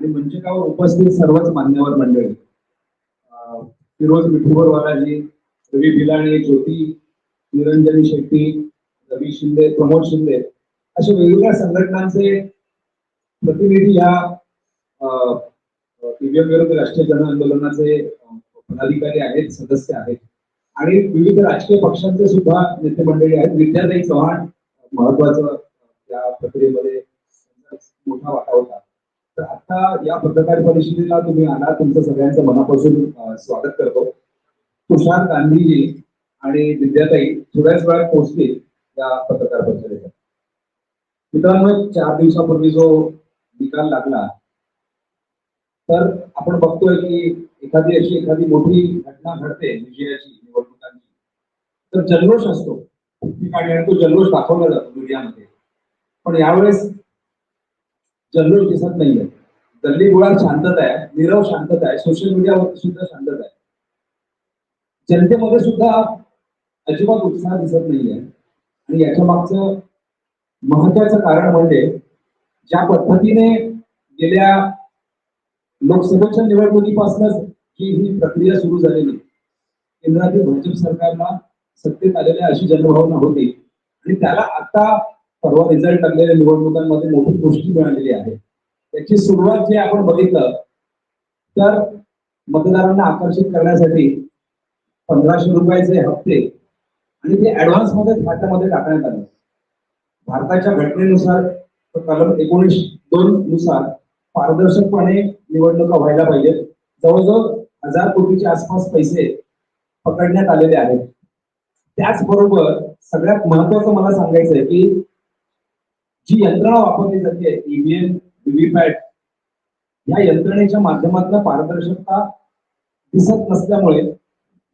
आणि म्हणजे मंचकावर उपस्थित सर्वच मान्यवर मंडळी. फिरोज फिरोज वालाजी रवी भिलाणे ज्योती निरंजनी शेट्टी रवी शिंदे प्रमोद शिंदे अशा वेगवेगळ्या संघटनांचे प्रतिनिधी या ईव्हीएम विरुद्ध राष्ट्रीय जन आंदोलनाचे पदाधिकारी आहेत सदस्य आहेत. आणि विविध राजकीय पक्षांचे सुद्धा नेते मंडळी आहेत. विद्यार्थी चव्हाण महत्वाचं या प्रक्रियेमध्ये मोठा वाटा होता. तर आता या पत्रकार परिषदेला तुम्ही आला तुमचं सगळ्यांचं मनापासून स्वागत करतो. तुषार गांधीजी आणि विद्याताई थोड्याच वेळात पोहोचतील या पत्रकार परिषदेला. मित्रांनो चार दिवसापूर्वी जो निकाल लागला तर आपण बघतोय की एखादी अशी एखादी मोठी घटना घडते विजयाची निवडणुकांची. तर जल्लोष असतो. ठिकठिकाणी आणि तो जल्लोष दाखवला जातो मीडियामध्ये. पण यावेळेस जल्लोष दिसत नाहीये. गल्ली गुळात शांतता आहे नीरव शांतता आहे सोशल मीडियावर सुद्धा शांतता आहे. जनतेमध्ये सुद्धा अजिबात उत्साह दिसत नाहीये. आणि याच्या मागचं महत्वाचं कारण म्हणजे ज्या पद्धतीने गेल्या लोकसभेच्या निवडणुकीपासूनच ही ही प्रक्रिया सुरू झालेली. केंद्रातील भाजप सरकारला सत्तेत आलेल्या अशी जनभावना होती. आणि त्याला आता परवा रिझल्ट लागलेल्या निवडणुकांमध्ये मोठी गोष्टी मिळालेली आहे. त्याची सुरुवात जे आपण बघितलं तर मतदारांना आकर्षित करण्यासाठी पंधराशे रुपयाचे हप्ते आणि ते ऍडव्हान्समध्ये खात्यामध्ये टाकण्यात आले. भारताच्या घटनेनुसार कलम एकोणीस दोन नुसार पारदर्शकपणे निवडणुका व्हायला पाहिजेत. जवळजवळ हजार कोटीच्या आसपास पैसे पकडण्यात आलेले आहेत. त्याचबरोबर सगळ्यात महत्वाचं मला सांगायचं आहे की जी यंत्रणा वापरली जाते ईव्हीएम व्हीव्हीपॅट या यंत्रणेच्या माध्यमातून पारदर्शकता दिसत नसल्यामुळे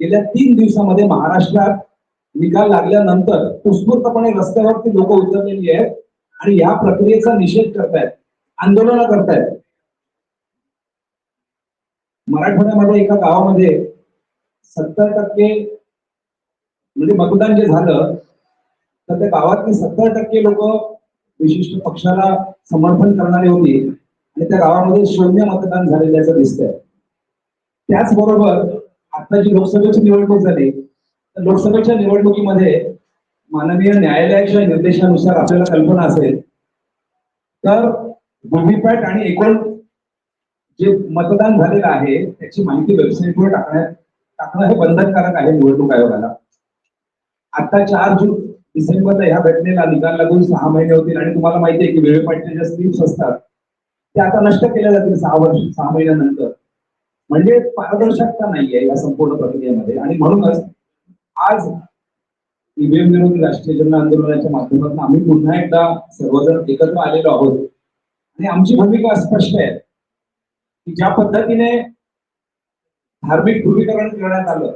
गेल्या तीन दिवसामध्ये महाराष्ट्रात निकाल लागल्यानंतर उत्स्फूर्तपणे रस्त्यावरती लोक उतरलेली आहेत आणि या प्रक्रियेचा निषेध करतायत आंदोलन करतायत. मराठवाड्यामध्ये एका गावामध्ये सत्तर टक्के म्हणजे मतदान जे झालं तर त्या गावातली सत्तर टक्के लोक विशिष्ट पक्षाला समर्थन करणारे होते आणि त्या गावामध्ये शून्य मतदान झालेल्याचं दिसतंय. त्याचबरोबर आता जी लोकसभेची निवडणूक झाली तर लोकसभेच्या निवडणुकीमध्ये माननीय न्यायालयाच्या निर्देशानुसार आपल्याला कल्पना असेल तर व्हीव्हीपॅट आणि एकूण जे मतदान झालेलं आहे त्याची माहिती वेबसाईटवर टाकण्यात टाकणं हे बंधनकारक आहे निवडणूक आयोगाला. आता चार जून डिसेंबरला ह्या घटनेला निकाल लागून सहा महिने होतील आणि तुम्हाला माहिती आहे की व्हीव्हीपॅटच्या ज्या स्लिप्स असतात त्या आता नष्ट केल्या जातील सहा वर्ष सहा महिन्यानंतर. म्हणजे पारदर्शकता नाहीये या संपूर्ण प्रक्रियेमध्ये. आणि म्हणूनच आज ईव्हीएम विरोधी राष्ट्रीय जन आंदोलनाच्या माध्यमातून आम्ही पुन्हा एकदा सर्वजण एकत्र आलेलो आहोत. आणि आमची भूमिका स्पष्ट आहे की ज्या पद्धतीने धार्मिक ध्रुवीकरण करण्यात आलं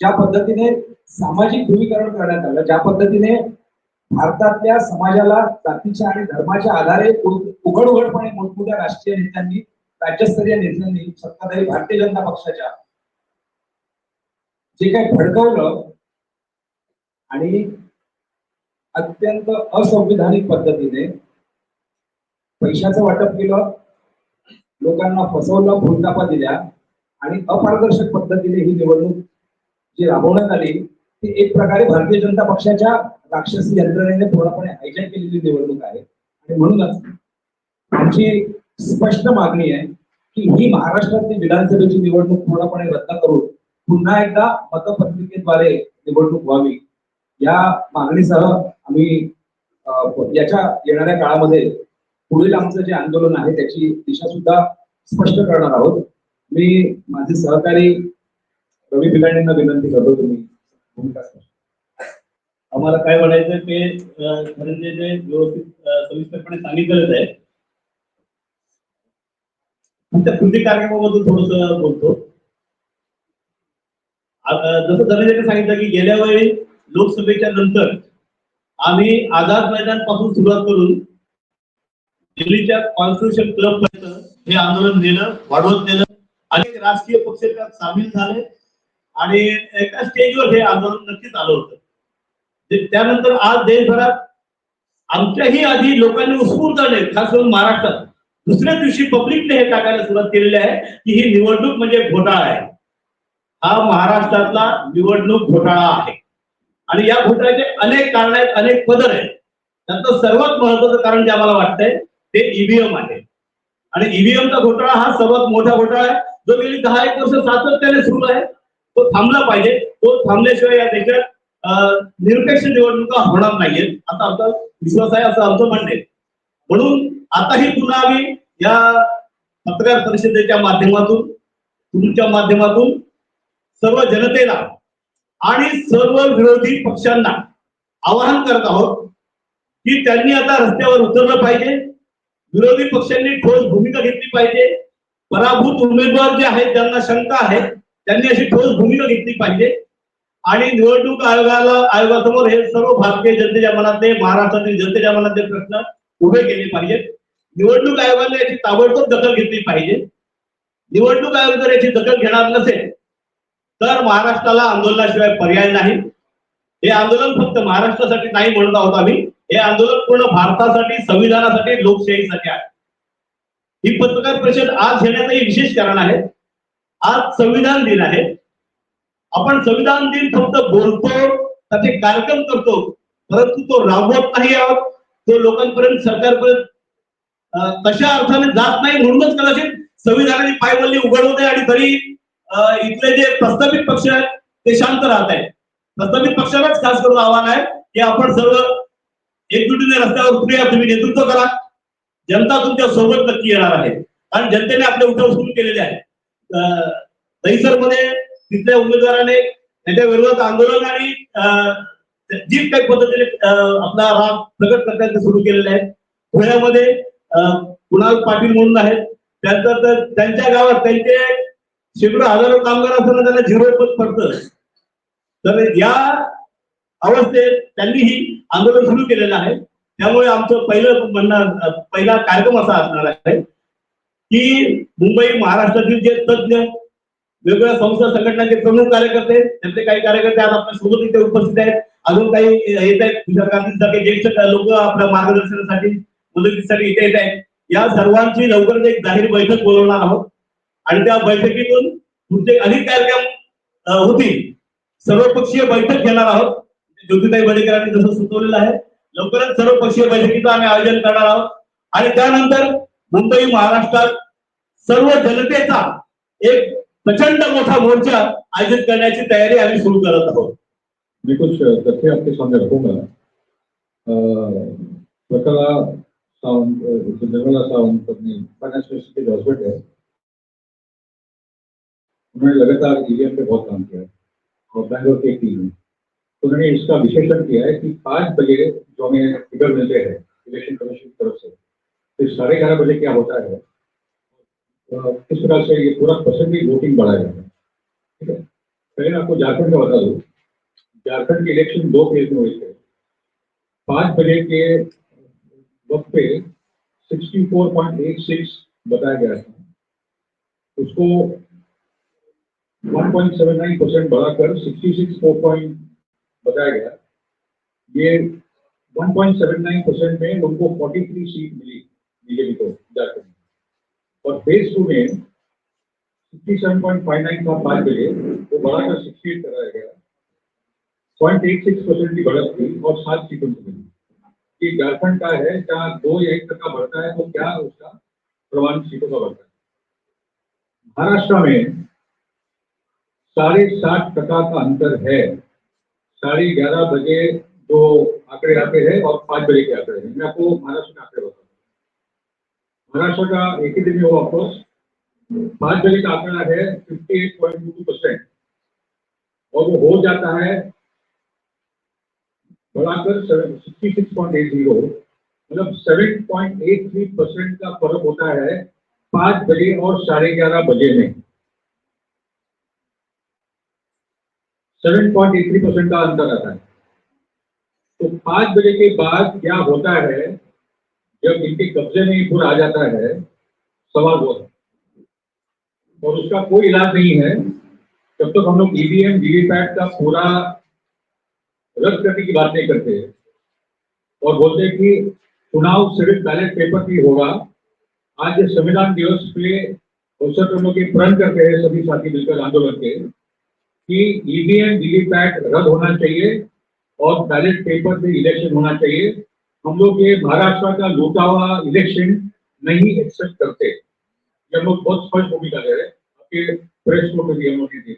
ज्या पद्धतीने सामाजिक ध्रुवीकरण करण्यात आलं. ज्या पद्धतीने भारतातल्या समाजाला जातीच्या आणि धर्माच्या आधारे उघड उघडपणे मोठमोठ्या राष्ट्रीय नेत्यांनी राज्यस्तरीय नेत्यांनी सत्ताधारी भारतीय जनता पक्षाच्या जे काही भडकवलं आणि अत्यंत असंविधानिक पद्धतीने पैशाचं वाटप केलं लोकांना फसवलं भूलतापा दिल्या आणि अपारदर्शक पद्धतीने ही निवडणूक जी राबवण्यात आली ती एक प्रकारे भारतीय जनता पक्षाच्या राक्षसी यंत्रणेने पूर्णपणे हायजॅक केलेली निवडणूक आहे. आणि म्हणूनच आमची स्पष्ट मागणी आहे की ही महाराष्ट्रातली विधानसभेची निवडणूक पूर्णपणे रद्द करून पुन्हा एकदा मतपत्रिकेद्वारे निवडणूक व्हावी. या मागणीसह आम्ही याच्या येणाऱ्या काळामध्ये पुढील आमचं जे आंदोलन आहे त्याची दिशा सुद्धा स्पष्ट करणार आहोत. मी माझे सहकारी रवी बिलाणींना विनंती करतो तुम्ही भूमिका आम्हाला काय म्हणायचं ते धनंजय म्हणजे जे व्यवस्थित सविस्तरपणे सांगितलेलं आहे. त्या कृती कार्यक्रमाबद्दल थोडस बोलतो. जसं धनंजयने सांगितलं की गेल्या वेळी लोकसभेच्या नंतर आम्ही आझाद मैदानपासून सुरुवात करून दिल्लीच्या कॉन्स्टिट्युशन क्लब पर्यंत हे आंदोलन नेलं वाढवत नेलं अनेक राजकीय पक्ष त्यात सामील झाले. आणि एका स्टेजवर हे आंदोलन नक्कीच आलं होतं. त्यानंतर आज देशभरात आमच्याही आधी लोकांनी उत्स्फूर्तपणे खास करून महाराष्ट्रात. दुसऱ्या दिवशी पब्लिकने हे टाकायला सुरुवात केलेली आहे की ही निवडणूक म्हणजे घोटाळा आहे. हा महाराष्ट्रातला निवडणूक घोटाळा आहे. आणि या घोटाळ्याचे अनेक कारण आहेत अनेक पदर आहेत. त्यातलं सर्वात महत्वाचं कारण जे आम्हाला वाटतंय ते ईव्हीएम आहे. आणि ईव्हीएमचा घोटाळा हा सर्वात मोठा घोटाळा आहे. जो गेली दहा एक वर्ष सातत्याने सुरू आहे. तो थांबला पाहिजे. तो थांबल्याशिवाय या देशात निरपेक्ष निवडणुका होणार नाहीयेत. आता आमचा विश्वास आहे असं आमचं म्हणणे म्हणून आताही पुन्हा आम्ही या पत्रकार परिषदेच्या माध्यमातून तुमच्या माध्यमातून सर्व जनतेला आणि सर्व विरोधी पक्षांना आवाहन करत आहोत की त्यांनी आता रस्त्यावर उतरलं पाहिजे. विरोधी पक्षांनी ठोस भूमिका घेतली पाहिजे. पराभूत उमेदवार जे आहेत ज्यांना शंका आहे. त्यांनी अशी ठोस भूमिका घेतली पाहिजे. आणि निवडणूक आयोगाला आयोगासमोर हे सर्व भारतीय जनतेच्या मनातले महाराष्ट्रातील जनतेच्या मनातले प्रश्न उभे केले पाहिजेत निवडणूक आयोगाने याची ताबडतोब दखल घेतली पाहिजे. निवडणूक आयोग जर याची दखल घेणार नसेल तर महाराष्ट्राला आंदोलनाशिवाय पर्याय नाही. हे आंदोलन फक्त महाराष्ट्रासाठी नाही म्हणत आहोत आम्ही. हे आंदोलन पूर्ण भारतासाठी संविधानासाठी लोकशाहीसाठी आहे. ही पत्रकार परिषद आज घेण्याचं विशेष कारण आहे. आज संविधान दिन आहे. आपण संविधान दिन फक्त बोलतो त्याचे कार्यक्रम करतो परंतु तो राबवत नाही आहोत. तो लोकांपर्यंत सरकारपर्यंत कशा तशा अर्थाने जात नाही म्हणूनच कदाचित संविधानाची पायवल्ली उघडवते आणि तरी इथले जे प्रस्तावित पक्ष आहेत ते शांत राहत आहेत. प्रस्तावित पक्षालाच खास करून आव्हान आहे की आपण सर्व एकजुटीने रस्त्यावर उतरूया तुम्ही नेतृत्व करा. जनता तुमच्यासोबत नक्की येणार आहे. कारण जनतेने आपले उठाव सुरू केलेले आहे दहिसरमध्ये तिथल्या उमेदवाराने त्यांच्या विरोधात आंदोलन आणि जी काही पद्धतीने आपला राग प्रकट करताना सुरू केलेले आहे. धुळ्यामध्ये अं, कुणाल पाटील म्हणून आहेत. त्यानंतर तर त्यांच्या गावात त्यांचे शेकडो हजारो कामगार असताना त्यांना झिरो पद पडतं. तर या अवस्थेत त्यांनी ही आंदोलन सुरू केलेलं आहे. त्यामुळे आमचं पहिलं म्हणणं पहिला कार्यक्रम असा असणार आहे. की मुंबई महाराष्ट्रातील जे तज्ज्ञ वेगवेगळ्या संस्था संघटनांचे प्रमुख कार्यकर्ते त्यांचे काही कार्यकर्ते आज आपल्यासोबत इथे उपस्थित आहेत. अजून काही येत आहेत. तुषार गांधींसारखे ज्येष्ठ लोक आपल्या मार्गदर्शनासाठी मदतीसाठी इथे येत आहेत. या सर्वांची लवकरच एक जाहीर बैठक बोलवणार आहोत. आणि त्या बैठकीतून पुढचे अनेक कार्यक्रम होतील. सर्वपक्षीय बैठक घेणार आहोत. ज्योतिताई बडेकरांनी जसं सुचवलेलं आहे लवकरच सर्वपक्षीय बैठकीचं आम्ही आयोजन करणार आहोत. आणि त्यानंतर मुंबई महाराष्ट्रात सर्व जनतेचा एक प्रचंड मोठा मोर्चा आयोजित करण्याची तयारी आम्ही सुरू करत आहोत. मैं कुछ तथ्य आपके सामने हो रखूंगा प्रकला सावंत निर्मला सावंत अपनी फाइनेंस मिनिस्टर के हस्बैंड है उन्होंने लगातार ईवीएम पे बहुत काम किया. है और बैंगलोर की एक टीम में उन्होंने इसका विश्लेषण किया है कि पांच बजे जो हमें फिगर मिलते हैं इलेक्शन कमीशन की तरफ से फिर साढ़े ग्यारह बजे क्या होता है? किस प्रकार से ये पूरा परसेंटेज वोटिंग बढ़ाया जाता है। ठीक है? पहले आपको झारखंड का बता दूँ। झारखंड के इलेक्शन दो फ़ेज़ में हुए थे। पाँच बजे के वक्त पे 64.86 बताया गया था। उसको 1.79 परसेंट बढ़ाकर 66 पॉइंट बताया गया। ये 1.79 परसेंट में उनको 43 सीट मिली। को और फ़ेज़ टू में 67.59 था पाँच बजे वो बढ़ाकर 68 कराया गया। पॉइंट एट सिक्स परसेंट की बढ़त और सात सीटों कि झारखंड का है, जहाँ दो या एक टका बढ़ता है तो क्या उसका सीटों का बढ़ता है? महाराष्ट्र में साढ़े सात टका का अंतर है। साढ़े ग्यारह बजे जो आंकड़े आते हैं और पाँच बजे के आंकड़े हैं। मैं आपको महाराष्ट्र के आंकड़े बताता हूँ महाराष्ट्र का एक ही दिन में हुआ ऑफकोर्स पाँच बजे का आंकड़ा है fifty eight point two percent और वो हो जाता है बढ़ाकर sixty six point eight zero मतलब seven point eight three percent का फ़र्क होता है पाँच बजे और साढ़े ग्यारह बजे में. Seven point eight three percent का अंतर आता है. तो पाँच बजे के बाद क्या होता है? जब इनके कब्जे में पूरा आ जाता है, सवाल वो है। और उसका कोई इलाज नहीं है। जब तक हम लोग ईवीएम वीवीपैट का पूरा रद्द करने की बात नहीं करते, और बोलते कि चुनाव सिर्फ़ बैलेट पेपर भी होगा। आज ये संविधान दिवस पे अवसर पर लोग प्रण करते हैं सभी साथी मिलकर आंदोलन के, कि E ईवीएम वीवीपैट रद्द होना चाहिए और बैलेट पेपर से इलेक्शन होना चाहिए। हम लोग ये महाराष्ट्र का लूटा हुआ इलेक्शन नहीं एक्सेप्ट करते। हम लोग बहुत स्पष्ट भूमिका दे रहे हैं। आपके प्रेस को भी हम लोग दी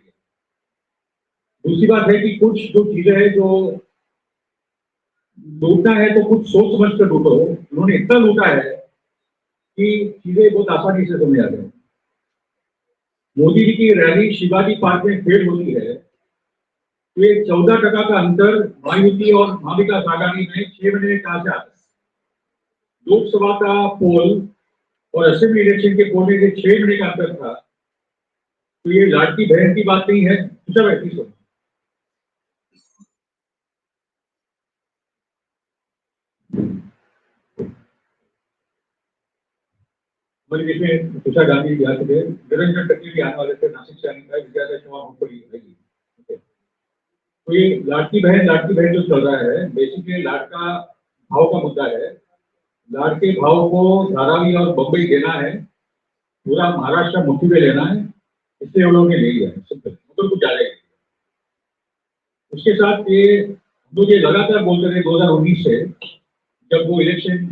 दूसरी बात है कि कुछ जो चीज़ें हैं जो लूटना है तो कुछ सोच समझ कर लूटो। उन्होंने इतना लूटा है कि चीज़ें बहुत आसानी से समझ आ गई। मोदी जी की रैली शिवाजी पार्क में फेल होती है। तो ये चौदह टका का अंतर महायुति और महाविकास आघाड़ी ने छह महीने में कहा है लोकसभा का पोल और असेंबली इलेक्शन के पोल में छह महीने का अंतर था। तो ये लाडकी बहन की बात नहीं है कुछ ऐसी सुनो देश तुषार गांधी भी आ चुके निरंजन टक्के भी आने वाले थे नासिक से आने का हमको भी रहेगी. तो ये लाडकी बहन लाडकी बहन जो चल रहा है बेसिकली लाडका भाव का मुद्दा है। लाडके भाव को धारावी और बम्बई देना है, पूरा महाराष्ट्र मुट्ठी में लेना है इसलिए हम लोगों ने ले लिया मतलब कुछ ज़्यादा उसके साथ ये ये लगातार बोलते रहे 2019 से, जब वो इलेक्शन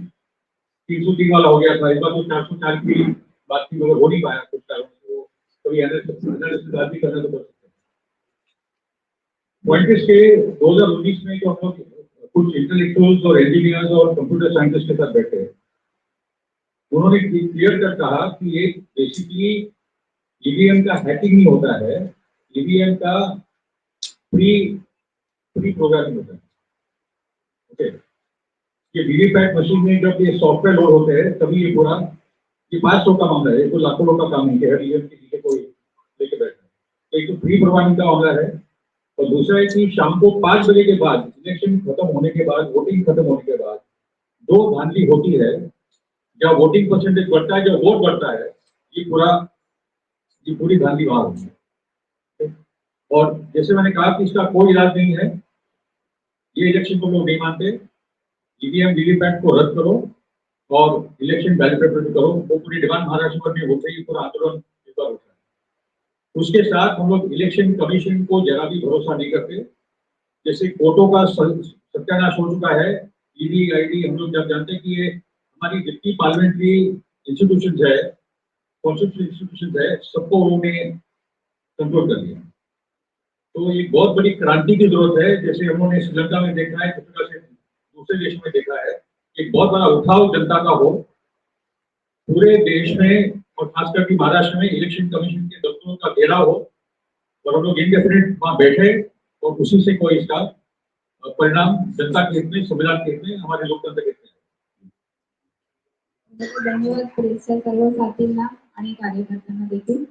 तीन सौ तीन वाला हो गया था, इस बार तो चार सौ चार की बात थी, मगर हो नहीं पाया कुछ कारणों से वो, कभी एनालिसिस भी करना तो पॉइंट के 2019 में जो हम लोग कुछ इंटेलेक्चुअल्स और इंजीनियर्स और कंप्यूटर साइंटिस्ट के साथ बैठे उन्होंने क्लियर कर कहा कि ये बेसिकली ईवीएम का हैकिंग नहीं होता है। ईवीएम का प्री प्री प्रोग्रामिंग होता है। ओके ये वीवीपैट मशीन में जब ये सॉफ्टवेयर लोड होते हैं, तभी ये पूरा, ये पाँच सौ का मामला है। ये तो लाखों लोग का काम नहीं है ईवीएम के नीचे कोई लेके बैठा है। तो एक तो प्री प्रोग्रामिंग का मामला है। और दूसरा है कि शाम को पाँच बजे के बाद इलेक्शन खत्म होने के बाद वोटिंग खत्म होने के बाद दो धांधली होती है जब वोटिंग परसेंटेज बढ़ता है जब वोट बढ़ता है, ये पूरा, ये पूरी धांधली वहाँ होती है। और जैसे मैंने कहा कि इसका कोई इलाज नहीं है, ये इलेक्शन को लोग नहीं मानते। ईवीएम वीवीपैट को रद्द करो और इलेक्शन बैलेट पेपर करो। वो पूरी डिमांड महाराष्ट्र में होते ही पूरा आंदोलन इस है उसके साथ हम लोग इलेक्शन कमीशन को जरा भी भरोसा नहीं करते। जैसे कोर्टों का सत्यानाश हो चुका है ईडी आईडी हम लोग जब जानते हैं कि ये हमारी जितनी पार्लियामेंट्री इंस्टीट्यूशन है कॉन्स्टिट्यूशन इंस्टीट्यूशन है, सबको उन्होंने कंट्रोल कर लिया। तो ये बहुत बड़ी क्रांति की ज़रूरत है। जैसे उन्होंने श्रीलंका में देखा है से दूसरे देशों में देखा है, एक बहुत बड़ा उठाव जनता का हो। पूरे देश में और खास करके महाराष्ट्र में इलेक्शन कमीशन के दफ्तरों का घेराव हो और हम लोग इंडेफिनेट वहाँ बैठे और उसी से कोई इसका परिणाम जनता के हित में संविधान के हित में हमारे लोकतंत्र के हित में। धन्यवाद प्रेसच्या सर्व साथींना आणि कार्यकर्त्यांना देखील.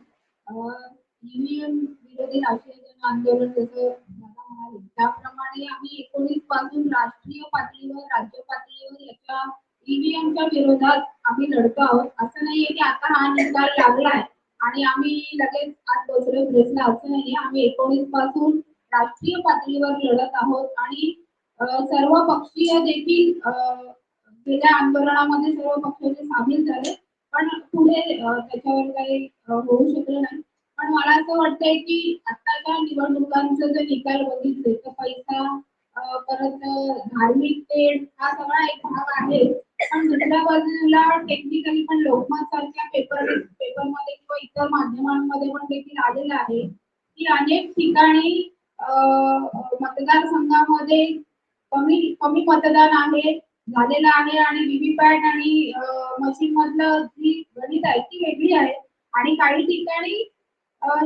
ईव्हीएम विरोधी राष्ट्रीय जन आंदोलन जसं दादा म्हणाले त्याप्रमाणे आम्ही एकोणीसपासून राष्ट्रीय पातळीवर राज्य पातळीवर याच्या ईव्हीएमच्या विरोधात आम्ही लढतो आहोत. असं नाहीये की आता हा निकाल लागलाय आणि आम्ही लगेच आज बसलो प्रेसला असं नाहीये. आम्ही एकोणीसपासून राष्ट्रीय पातळीवर लढत आहोत आणि सर्व पक्षीय देखील गेल्या आंदोलनामध्ये सर्व पक्षाचे सामील झाले. पण पुढे त्याच्यावर काही होऊ शकलं नाही. पण मला असं वाटतंय की आताच्या निवडणुकांचं जे निकाल बघितले तर पैसा परत धार्मिक तेढ हा सगळा एक भाग आहे. पण दुसऱ्या बाजूला टेक्निकली पण लोकमत सारख्या पेपर पेपरमध्ये किंवा इतर माध्यमांमध्ये पण देखील आलेलं आहे. की अनेक ठिकाणी मतदारसंघामध्ये कमी कमी मतदान आहे झालेलं आहे आणि व्हीव्हीपॅट आणि मशीन मधलं जी गणित आहे ती वेगळी आहे. आणि काही ठिकाणी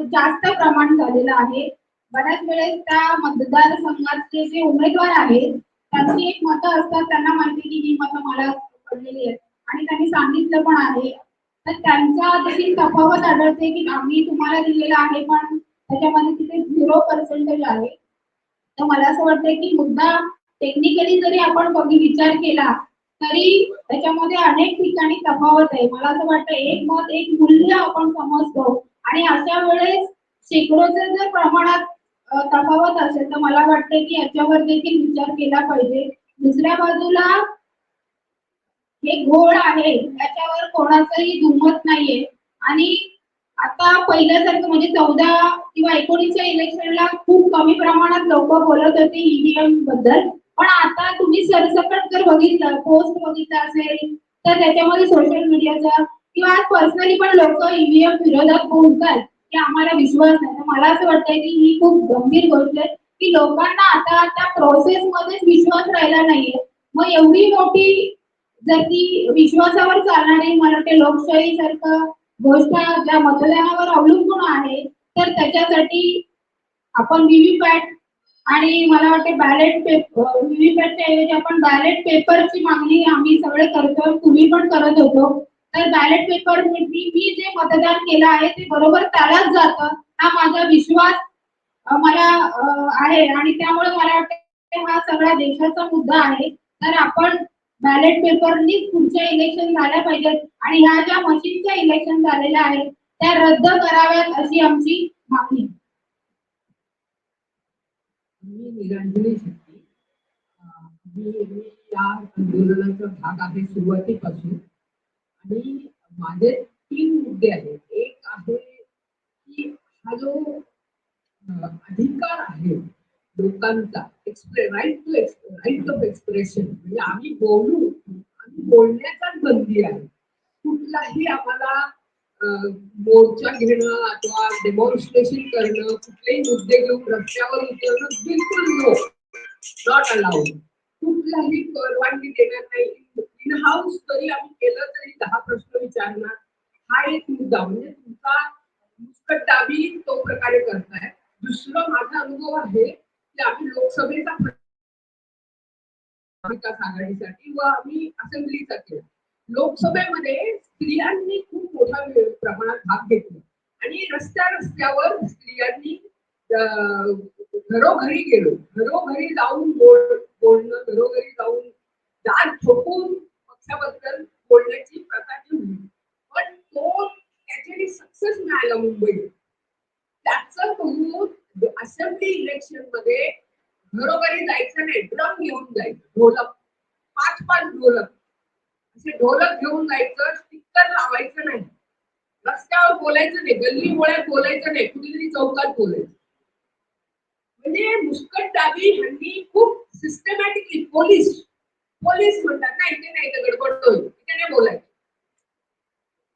जास्त प्रमाण झालेलं आहे. बऱ्याच वेळेस त्या मतदारसंघातले जे उमेदवार आहेत त्यांची एक मतं असतात त्यांना माहिती की ही मतं मला पडलेली आहेत. आणि त्यांनी सांगितलं पण आहे. तर त्यांचा देखील तफावत आढळते की आम्ही तुम्हाला दिलेलं आहे पण त्याच्यामध्ये तिथे झिरो पर्सेंटेज आहे. तर मला असं वाटतंय की मुद्दा टेक्निकली जरी आपण कमी विचार केला तरी त्याच्यामध्ये अनेक ठिकाणी तफावत आहे. मला असं वाटतं एक मत एक मूल्य आपण समजतो. आणि अशा वेळेस शेकडोचं जर प्रमाणात तफावत असेल तर मला वाटतं की याच्यावर देखील विचार केला पाहिजे. दुसऱ्या बाजूला हे घोळ आहे त्याच्यावर कोणाचंही दुमत नाहीये. आणि आता पहिल्यासारखं म्हणजे चौदा किंवा एकोणीसच्या इलेक्शनला खूप कमी प्रमाणात लोक बोलत होते ईव्हीएमबद्दल. पण आता तुम्ही सरसकट जर बघितलं पोस्ट बघितलं असेल तर त्याच्यामध्ये सोशल मीडियाचा किंवा आज पर्सनली पण लोक ईव्हीएम विरोधात बोलतात. की आम्हाला विश्वास नाही. तर मला असं वाटतंय की ही खूप गंभीर गोष्ट आहे की लोकांना आता त्या प्रोसेस मध्येच विश्वास राहिला नाहीये. मग एवढी मोठी जर ती विश्वासावर चालणारी मला वाटते लोकशाही सारखं गोष्ट ज्या मतदानावर अवलंबून आहे तर त्याच्यासाठी आपण व्हीव्हीपॅट आणि मला वाटते बॅलेट पेपर व्हीव्हीपॅटच्या ऐवजी आपण बॅलेट पेपरची मागणी आम्ही सगळे करतो. तुम्ही पण करत होतो. तर बॅलेट पेपर मी मी जे मतदान केलं आहे ते बरोबर त्यालाच जातं. हा माझा विश्वास मला आहे. आणि त्यामुळे मला वाटतं हा सगळा देशाचा मुद्दा आहे. तर आपण बॅलेट पेपरनीच पुढच्या इलेक्शन झाल्या पाहिजेत. आणि ह्या ज्या मशीनच्या इलेक्शन झालेल्या आहेत त्या रद्द कराव्यात अशी आमची मागणी. मी निरंजनी शेट्टी. मी या आंदोलनाचा भाग आहे सुरुवातीपासून. आणि माझे तीन मुद्दे आहेत. एक आहे की हा जो अधिकार आहे लोकांचा right to right of expression म्हणजे आम्ही बोलू आम्ही बोलण्याचाच बंदी आहे. कुठलाही आम्हाला मोर्चा घेणं अथवा डेमॉन्स्ट्रेशन करणं कुठलेही मुद्दे घेऊन रस्त्यावर उतरणं बिलकुल नो नॉट अलाउड कुठलाही परवानगी देणार नाही. इन हाऊस तरी आम्ही केलं तरी दहा प्रश्न विचारणार. हा एक मुद्दा म्हणजे तुमचा मुस्कटदाबी तो प्रकारे करताय. दुसरं माझा अनुभव आहे की आम्ही लोकसभेचा विकास आघाडीसाठी व आम्ही असेंब्लीचा केला. लोकसभेमध्ये स्त्रियांनी खूप मोठ्या प्रमाणात भाग घेतला. आणि रस्त्या रस्त्यावर स्त्रियांनी घरोघरी गेलो. घरोघरी जाऊन बोल बोलणं घरोघरी जाऊन दाद ठोकून पक्षाबद्दल बोलण्याची प्रथा ठेवली पण तो त्याच्याने सक्सेस मिळाला मुंबईत त्याचं बघून असेंब्ली इलेक्शनमध्ये घरोघरी जायचं नाही ड्रम घेऊन जायचं. ढोलक पाच पाच ढोलक. असे ढोलक घेऊन जायचं स्टिकर लावायचं नाही. रस्त्यावर बोलायचं नाही गल्ली बोलायचं नाही कुठेतरी चौकात बोलायचं. म्हणजे मुस्कटदाबी ह्यांनी खूप सिस्टमॅटिकली पोलीस पोलीस म्हणतात नाही ते नाही होईल. तिथे नाही बोलायचं.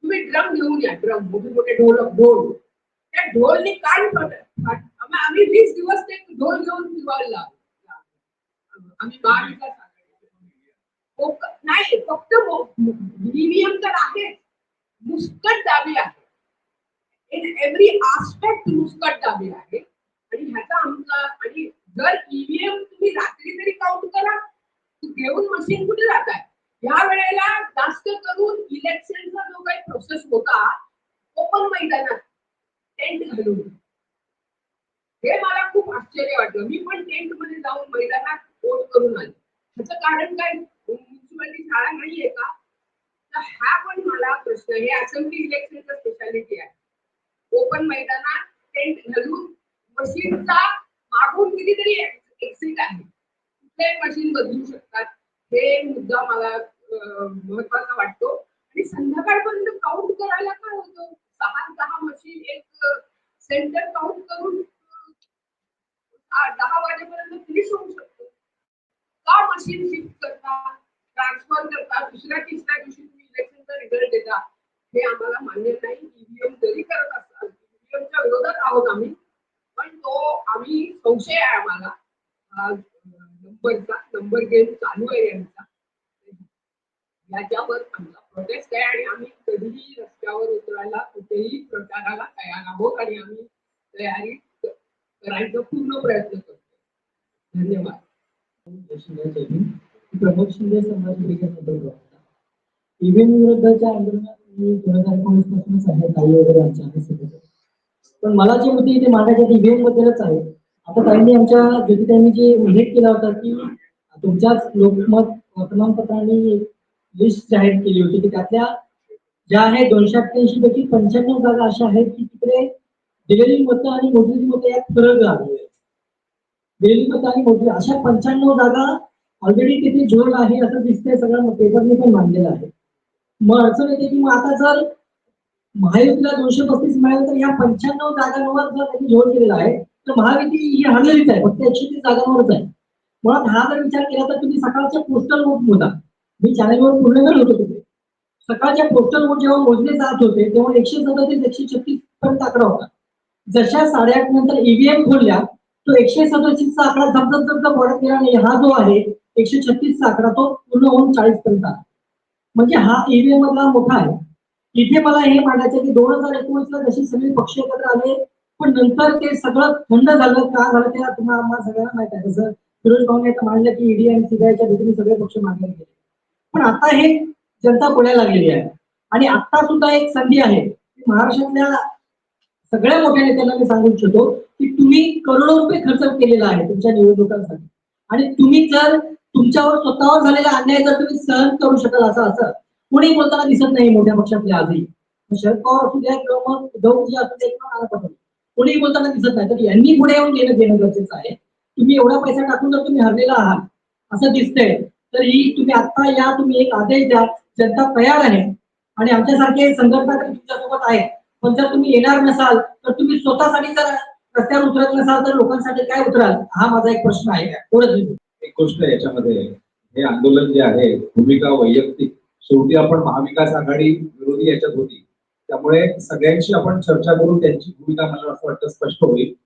तुम्ही ड्रम घेऊन या, ड्रम, मोठे मोठे ढोलक ढोल. त्या ढोलने फाट- आम्ही- वीस दिवस ते ढोल घेऊन फिरवायला. आम्ही महाविकास नाही, फक्त ईव्हीएम तर आहे मुस्कट दाबी आहे. इन एव्हरी आस्पेक्ट मुस्कट दाबी आहे. आणि ह्याचा आमचा आणि जर ईव्हीएम तुम्ही रात्री तरी काउंट करा घेऊन मशीन कुठे जात आहे या वेळेला जास्त करून इलेक्शनचा जो काही प्रोसेस होता ओपन मैदानात टेंट घालून. हे मला खूप आश्चर्य वाटलं. मी पण टेंटमध्ये जाऊन मैदानात वोट करून आले. ह्याचं कारण काय? म्युन्सिपालिटी शाळा नाहीये का? तर हा पण मला प्रश्न हे असेंब्ली इलेक्शनचा स्पेशालिटी आहे. ओपन मैदानात टेंट घालून मशीनचा मागून कितीतरी एक्झिट आहे. कुठल्याही मशीन बदलू शकतात. हे मुद्दा मला महत्त्वाचा वाटतो. आणि संध्याकाळपर्यंत काउंट करायला काय होतो? सहा दहा मशीन एक सेंटर काउंट करून दहा वाजेपर्यंत फिनिश होऊ शकतो. का मशीन शिफ्ट करता ट्रान्सफर करता दुसऱ्या तिसऱ्या दिवशी तुम्ही इलेक्शनचा रिझल्ट देता हे आम्हाला मान्य नाही. ईव्हीएम जरी करत असाल ईव्हीएमच्या विरोधात आहोत आम्ही. पण तो आम्ही संशय आहे आम्हाला. नंबरचा नंबर गेम चालू आहे यांचा. याच्यावर आमचा प्रोटेस्ट आहे आणि आम्ही कधीही रस्त्यावर उतरायला कुठेही प्रचाराला तयार आहोत आणि आम्ही तयारी करायचा पूर्ण प्रयत्न करतो धन्यवाद. प्रमोद शिंदे समाज विकास ईव्हीएम विरुद्धच्या आंदोलनात मी दोन हजार एकोणीस पासूनच आहे काही वगैरे आमच्या आहे पण मला जे मुद्दे इथे मांडायचे ते ईव्हीएम बद्दलच आहे. आता ताईंनी आमच्या ज्योतिताईंनी जे उल्लेख केला होता की तुमच्याच लोकमत वर्तमानपत्रांनी लिस्ट जाहीर केली होती की त्यातल्या ज्या आहेत दोनशे अठ्ठ्याऐंशी पैकी पंच्याण्णव जागा अशा आहेत की तिकडे दिलेली मतं आणि मोजलेली मतं यात फरक आहे. दिलेली मतं आणि मोजली अशा पंच्याण्णव जागा ऑलरेडी तिथे झोन आहे असं दिसतंय सगळं पेपरने पण मांडलेलं आहे. मग अडचण येते की मग आता जर महायुतीला दोनशे पस्तीस मिळालं तर या पंच्याण्णव जागांवर जर त्यांनी झोन केलेला आहे तर महायुती ही हरलेलीच आहे. फक्त एकशे तीस जागांवरच आहे. मुळात हा जर विचार केला तर तुम्ही सकाळच्या पोस्टल वोट मोजा. मी चॅनलवर पूर्ण वेळ होतो तिथे. सकाळच्या पोस्टल वोट जेव्हा मोजले जात होते तेव्हा एकशे सदतीस एकशे छत्तीस पर्यंत आकडा होता. जशा साडेआठ नंतर ईव्हीएम खोलल्या तो एकशे सदतीसचा आकडा जमजम जमजम वाढत गेला आणि हा जो आहे एकशे छत्तीसचा आकडा तो पूर्ण होऊन चाळीस पर्यंत आला. म्हणजे हा ईव्हीएम मधला मोठा आहे. इथे मला हे मांडायचं की दोन हजार एकोणीस ला जशी सगळे पक्ष एकत्र आले पण नंतर ते सगळं थंड झालं का झालं ते तुम्हाला आम्हाला सगळ्यांना माहीत आहे. जसं फिरोज भाऊने आता मांडलं की ईडी आणि सीबीआयच्या भीतीने सगळे पक्ष मांडले गेले. पण आता हे जनता पुढे लागलेली आहे. आणि आता सुद्धा एक संधी आहे. महाराष्ट्रातल्या सगळ्या मोठ्या नेत्यांना मी सांगू इच्छितो की तुम्ही करोडो रुपये खर्च केलेला आहे तुमच्या निवडणुकांसाठी. आणि तुम्ही जर तुमच्यावर स्वतःवर झालेला अन्याय जर तुम्ही सहन करू शकाल असं असं कोणी बोलताना दिसत नाही मोठ्या पक्षातल्या आजही शरद पवार असू द्या किंवा मग उद्धवजी असू द्या किंवा नाना पटोले कोणीही बोलताना दिसत नाही. तर यांनी पुढे येऊन घेणं घेणं गरजेचं आहे. तुम्ही एवढा पैसा टाकून जर तुम्ही हरलेला आहात असं दिसतंय तर ही तुम्ही आता या तुम्ही एक आदेश द्या जनता तयार आहे. आणि आमच्यासारखे संघटना तरी तुमच्यासोबत आहे पण जर तुम्ही येणार नसाल तर तुम्ही स्वतःसाठी जर रस्त्यावर उतरत नसाल तर लोकांसाठी काय उतराल? हा माझा एक प्रश्न आहे. एवढंच एक गोष्ट याच्यामध्ये. हे आंदोलन जे आहे भूमिका वैयक्तिक. शेवटी आपण महाविकास आघाडी विरोधी याच्यात होती. त्यामुळे सगळ्यांशी आपण चर्चा करून त्यांची भूमिका मला असं वाटतं स्पष्ट होईल.